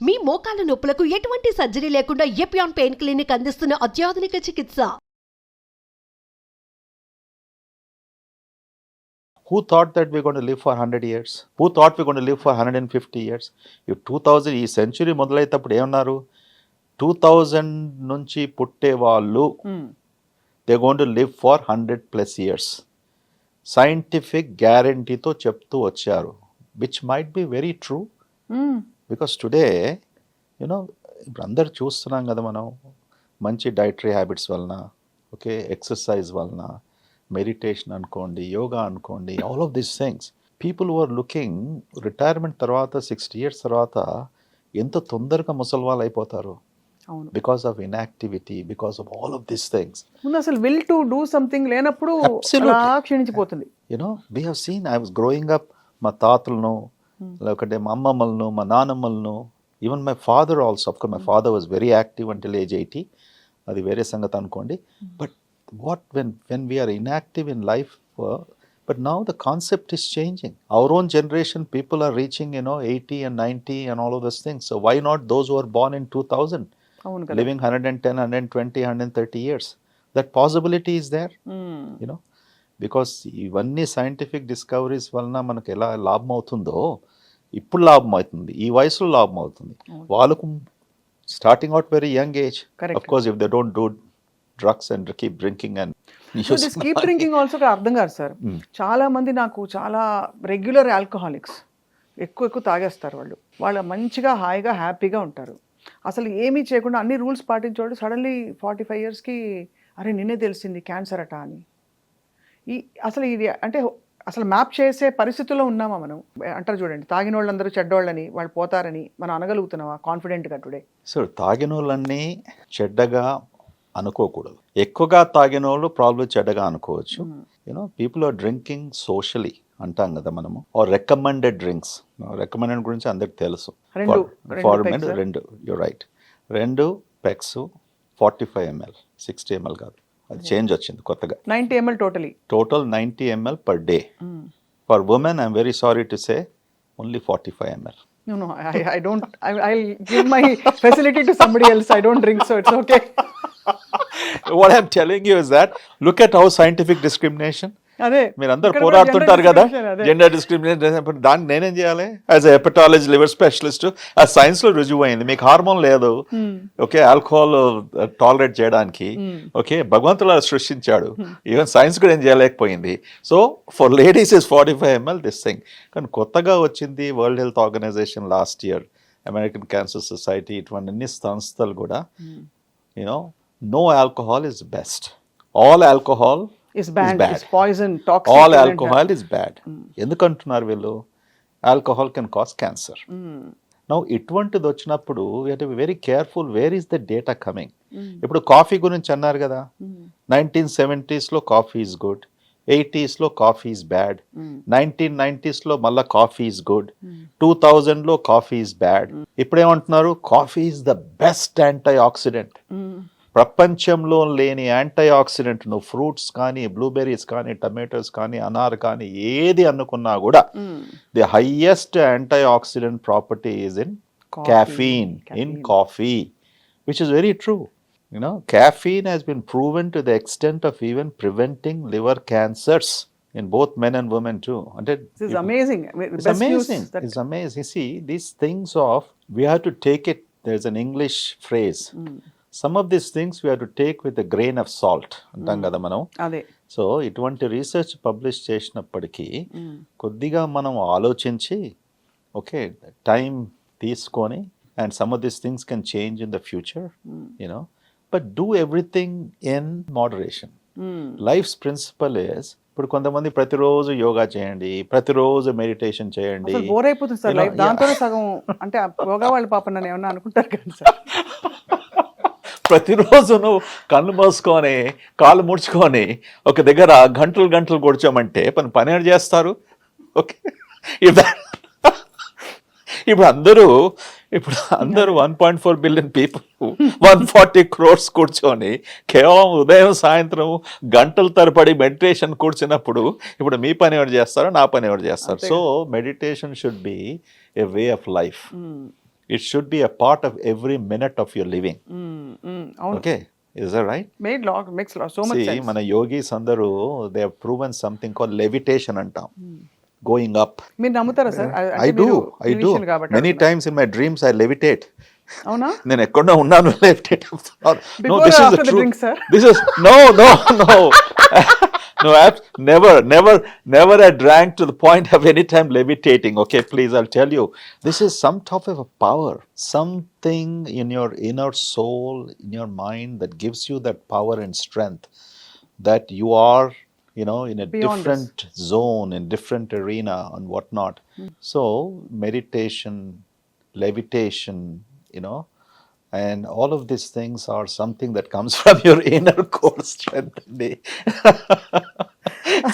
మీ మోకాల నొప్పులకు ఎటువంటి సర్జరీ లేకుండా ఎపియాన్ పెయిన్ క్లినిక్ అందిస్తున్న అత్యాధునిక చికిత్స. Who thought that we're going to live for 100 years? Who thought we're going to live for 150 years? If 2000 ఈ century మొదలైనప్పుడు ఏమన్నారు? టూ థౌజండ్ నుంచి పుట్టే వాళ్ళు they going to live for hundred plus years scientific గ్యారంటీతో చెప్తూ వచ్చారు which might be very true because today you know ఇప్పుడు అందరు చూస్తున్నాం కదా మనం మంచి డైటరీ హ్యాబిట్స్ వలన ఓకే ఎక్సర్సైజ్ వలన మెడిటేషన్ అనుకోండి యోగా అనుకోండి all of these things people were looking retirement తర్వాత సిక్స్టీ ఇయర్స్ తర్వాత ఎంత తొందరగా ముసలి వాళ్ళు అయిపోతారు because of inactivity because of all of these things ముందు అసలు విల్ టు డూ సంథింగ్ లేనప్పుడు క్షీణించిపోతుంది. You know we have seen I was growing up మా తాతలను లేకుంటే మా అమ్మమ్మలను మా నానమ్మలను even my father also of course my father was very active until age eighty అది వేరే సంగతి అనుకోండి. But what when when we're inactive in life but now the concept is changing our own generation people are reaching you know eighty and ninety and all of those things so why not those are born in two thousand అవును కదా. Living 110 120 130 years. That possibility is there hmm. You know because ఇవన్నీ scientific discoveries వలన మనకు ఎలా లాభం అవుతుందో ఇప్పుడు లాభం అవుతుంది. ఈ వయసులో లాభం అవుతుంది. వాళ్ళకు starting out very young age. Of course if they don't do drugs and keep drinking and keep drinking also అర్థం కాదు సార్. చాలా మంది నాకు చాలా రెగ్యులర్ ఆల్కహాలిక్స్ ఎక్కువ ఎక్కువ తాగేస్తారు వాళ్ళు. వాళ్ళు మంచిగా హాయిగా హ్యాపీగా ఉంటారు. అసలు ఏమీ చేయకుండా అన్ని రూల్స్ పాటించేవాడు సడన్లీ ఫార్టీ ఫైవ్ ఇయర్స్కి అరే నిన్నే తెలిసింది క్యాన్సర్ అట అని. ఈ అసలు ఇది అంటే అసలు మ్యాప్ చేసే పరిస్థితుల్లో ఉన్నామా మనం? అంటారు చూడండి తాగిన వాళ్ళందరూ చెడ్డోళ్ళని వాళ్ళు పోతారని మనం అనగలుగుతున్నావా కాన్ఫిడెంట్గా టుడే సో తాగిన వాళ్ళన్నీ చెడ్డగా అనుకోకూడదు. ఎక్కువగా తాగిన వాళ్ళు ప్రాబ్లం చెడ్డగా అనుకోవచ్చు. You know people are drinking socially అంటాం కదా మనము. ఆర్ రికమెండెడ్ డ్రింక్స్ రికమెండెడ్ గురించి అందరికి తెలుసు. రెండు- యూ రైట్ రెండు pegs forty five ML sixty ML కాదు. అది చేంజ్ వచ్చింది కొత్తగా ninety ML totally total ninety ML per day for women I'm very sorry to say only forty five ML No, no, I, I don't. I, I'll give my facility to somebody else. I don't drink, so it's okay. what I'm telling you is that look at how scientific discrimination. అదే. మీరు అందరు పోరాడుతుంటారు కదా. Gender discrimination దాన్ని నేనేం చేయాలి? As a hepatology liver specialist ఆ సైన్స్లో రుజువు అయింది. మీకు హార్మోన్ లేదు. Hmm. ఓకే ఆల్కహాల్ టాలరేట్ చేయడానికి. ఓకే భగవంతుడు అలా సృష్టించాడు. ఈవెన్ సైన్స్ కూడా ఏం చేయలేకపోయింది. So for ladies is forty five ML this thing కానీ కొత్తగా వచ్చింది world health organization last year American cancer society ఇటువంటి అన్ని సంస్థలు కూడా Hmm. You know no alcohol is best all alcohol Banned. bad. It's poison, toxic. All alcohol is bad ఎందుకంటున్నారు వీళ్ళు alcohol can cause cancer. Now ఇటువంటిది వచ్చినప్పుడు we very careful where is the data coming ఇప్పుడు coffee గురించి అన్నారు కదా. Nineteen సెవెంటీస్లో coffee is good ఎయిటీస్లో coffee is bad. Nineteen నైంటీస్లో మళ్ళీ కాఫీ ఈజ్ గుడ్ టూ థౌజండ్లో కాఫీ ఈజ్ బ్యాడ్ ఇప్పుడు ఏమంటున్నారు coffee is the best antioxidant. ప్రపంచంలో లేని యాంటీ ఆక్సిడెంట్ నువ్వు ఫ్రూట్స్ కానీ బ్లూబెర్రీస్ కానీ టమాటోస్ కానీ అనార్ కానీ ఏది అనుకున్నా కూడా Mm. The highest antioxidant property is in Coffee. caffeine in Caffeine. coffee, which is very true. You know, caffeine has been proven to the extent of even preventing liver cancers in both men and women too. And it, This is amazing. I mean, it's best news amazing. that- It's amazing. See, these things we have to take with a grain of salt. అంటాం కదా మనం. అదే. So ఇటువంటి research publish చేసినప్పటికీ Mm. కొద్దిగా మనం ఆలోచించి okay time తీసుకొని and some of this things can change in the future you know but do everything in moderation. Life's principle is ఇప్పుడు కొంతమంది ప్రతిరోజు యోగా చేయండి ప్రతిరోజు మెడిటేషన్ చేయండి. బోర్ అయిపోతుంది సార్ లైఫ్ దాంతోనే సగం అంటే యోగా వాళ్ళ పాప నన్ను ఏమన్నా అనుకుంటారు కదా సార్? ప్రతిరోజు నువ్వు కళ్ళు మూసుకొని కాళ్ళు ముడుచుకొని ఒక దగ్గర గంటలు గంటలు కూర్చోమంటే పని పని చేస్తారు? ఓకే. ఇప్పుడు అందరూ ఇప్పుడు అందరూ one point four billion people one forty crores కూర్చొని కేవలం ఉదయం సాయంత్రం గంటల తరబడి మెడిటేషన్ కూర్చున్నప్పుడు ఇప్పుడు మీ పని ఎవరు చేస్తారో నా పని ఎవరు చేస్తారు? So meditation should be a way of life. It should be a part of every minute of your living okay is right made lock makes so much See, మన యోగీస్ అందరూ they proven something call levitation అంటాం. Going up మీరు నమ్ముతారా sir I do I do many times in my dreams I levitate అవునా నేను ఎక్కడో ఉన్నాను levitate no Before this or is the after the truth drink, sir? This is no no no no abs- never never never i drank to the point of any time levitating okay please i'll tell you this is some type of a power something in your inner soul in your mind that gives you that power and strength that you are you know in a Beyond this. different zone in different arena and whatnot so meditation levitation you know and all of these things are something that comes from your inner core strength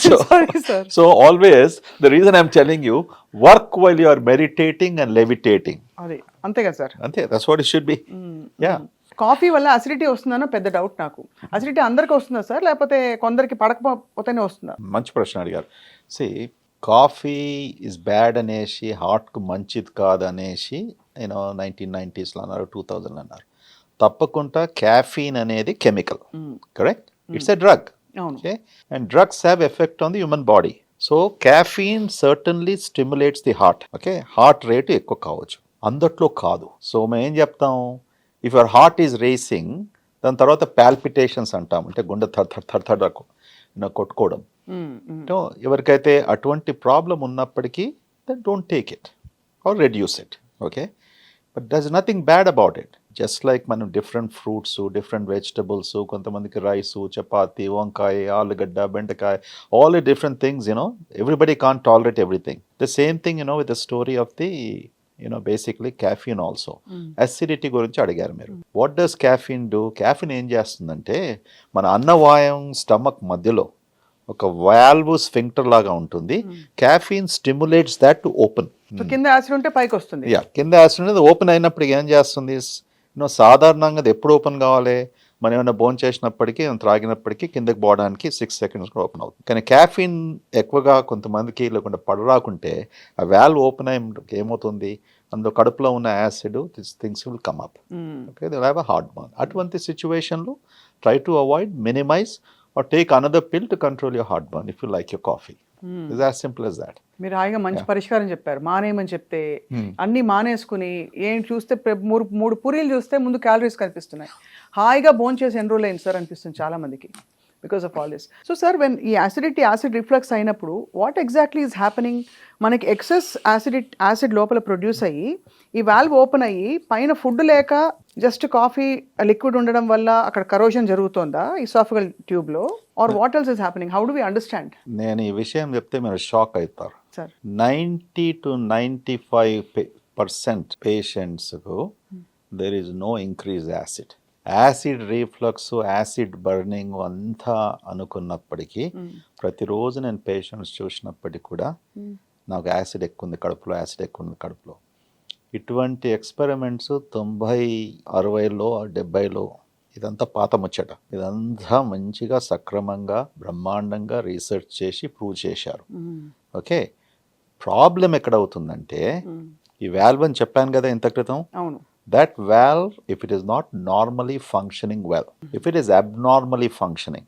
so, sorry sir so always the reason i'm telling you work while you are meditating and levitating అది అంతే కదా sir Ante, that's what it should be yeah coffee వల్ల acidity వస్తుందన్న పెద్ద doubt నాకు acidity అందరికి వస్తుందా sir లేకపోతే కొందరికి పడకపోతేనే వస్తుందా మంచి ప్రశ్న అడిగారు సి కాఫీ ఇస్ బ్యాడ్ అనేసి హార్ట్కు మంచిది కాదు నేను నైన్టీన్ నైంటీస్లో అన్నారు టూ థౌజండ్ అన్నారు. తప్పకుండా క్యాఫీన్ అనేది chemical correct it's a drug okay? And drugs have effect on the human body. So caffeine certainly stimulates the heart. Okay? Heart rate ఎక్కువ కావచ్చు. అందట్లో కాదు. సో మేము ఏం చెప్తాం? If your heart is racing దాని తర్వాత పాల్పిటేషన్స్ అంటాం. అంటే గుండె థర్ థర్ థర్ థర్ కొట్టుకోవడం. You know, ఎవరికైతే అటువంటి ప్రాబ్లం ఉన్నప్పటికీ then don't take it or reduce it okay but there's nothing bad about it just like మనం డిఫరెంట్ ఫ్రూట్స్ డిఫరెంట్ వెజిటబుల్స్ కొంతమందికి రైసు చపాతి వంకాయ ఆలుగడ్డ బెండకాయ all different things you know everybody can tolerate everything the same thing you know with the story of the you know basically caffeine also acidity గురించి అడిగారు మీరు. What does caffeine do caffeine ఏం చేస్తుందంటే మన అన్నవాయం stomach మధ్యలో ఒక valve sphincter లాగా ఉంటుంది. Caffeine stimulates that to open కింద యాసిడ్ ఉంటే పైకి వస్తుంది. యా కింద యాసిడ్ అనేది ఓపెన్ అయినప్పుడు ఏం చేస్తుంది? యూనో సాధారణంగా అది ఎప్పుడు ఓపెన్ కావాలి? మనం ఏమైనా బోన్ చేసినప్పటికీ త్రాగినప్పటికీ కిందకి పోవడానికి సిక్స్ సెకండ్స్ కూడా ఓపెన్ అవుతుంది. కానీ క్యాఫీన్ ఎక్కువగా కొంతమందికి లేకుండా పడరాకుంటే ఆ వాల్వ్ ఓపెన్ అయ్యి ఏమవుతుంది? అందులో కడుపులో ఉన్న acid this things will come up. Okay they have a heartburn అటువంటి సిచ్యువేషన్లో try to avoid minimize or take another pill to control your heartburn if you like your coffee. Is as simple that మీరు హాయిగా మంచి పరిష్కారం చెప్పారు. మానేయమని చెప్తే Hmm. అన్ని మానేసుకుని ఏం చూస్తే మూడు మూడు పూరీలు చూస్తే ముందు క్యాలరీస్ కనిపిస్తున్నాయి. హాయిగా బోన్ చేసి ఎన్రోల్ అయింది సార్ అనిపిస్తుంది చాలా మందికి because of all this so sir when ఈ యాసిడిటీ యాసిడ్ రిఫ్లక్స్ అయినప్పుడు వాట్ ఎగ్జాక్ట్లీ ఈజ్ హ్యాపెనింగ్ మనకి ఎక్సెస్ యాసిడ్ యాసిడ్ లోపల ప్రొడ్యూస్ అయ్యి ఈ వాల్వ్ ఓపెన్ అయ్యి పైన ఫుడ్ లేక జస్ట్ కాఫీ లిక్విడ్ ఉండడం వల్ల అక్కడ కరోజన్ జరుగుతుందా ఇసాఫికల్ ట్యూబ్లో or what else is happening how do we understand నేను ఈ విషయం చెప్తే మీరు షాక్ అవుతారు. Sir ninety two ninety five percent పేషెంట్స్కు there is no increase acid acid reflux acid burning అంతా అనుకున్నప్పటికీ ప్రతిరోజు నేను పేషెంట్స్ చూసినప్పటికీ కూడా నాకు యాసిడ్ ఎక్కువ ఉంది కడుపులో యాసిడ్ ఎక్కువ ఉంది కడుపులో. ఇటువంటి ఎక్స్పెరిమెంట్స్ తొంభై అరవైలో డెబ్బైలో ఇదంతా పాత ముచ్చట. ఇదంతా మంచిగా సక్రమంగా బ్రహ్మాండంగా రీసెర్చ్ చేసి ప్రూవ్ చేశారు. ఓకే? ప్రాబ్లం ఎక్కడ అవుతుందంటే ఈ వాల్వ్ అని చెప్పాను కదా ఇంత క్రితం అవును. That valve if it is not normally functioning well mm-hmm. if it is abnormally functioning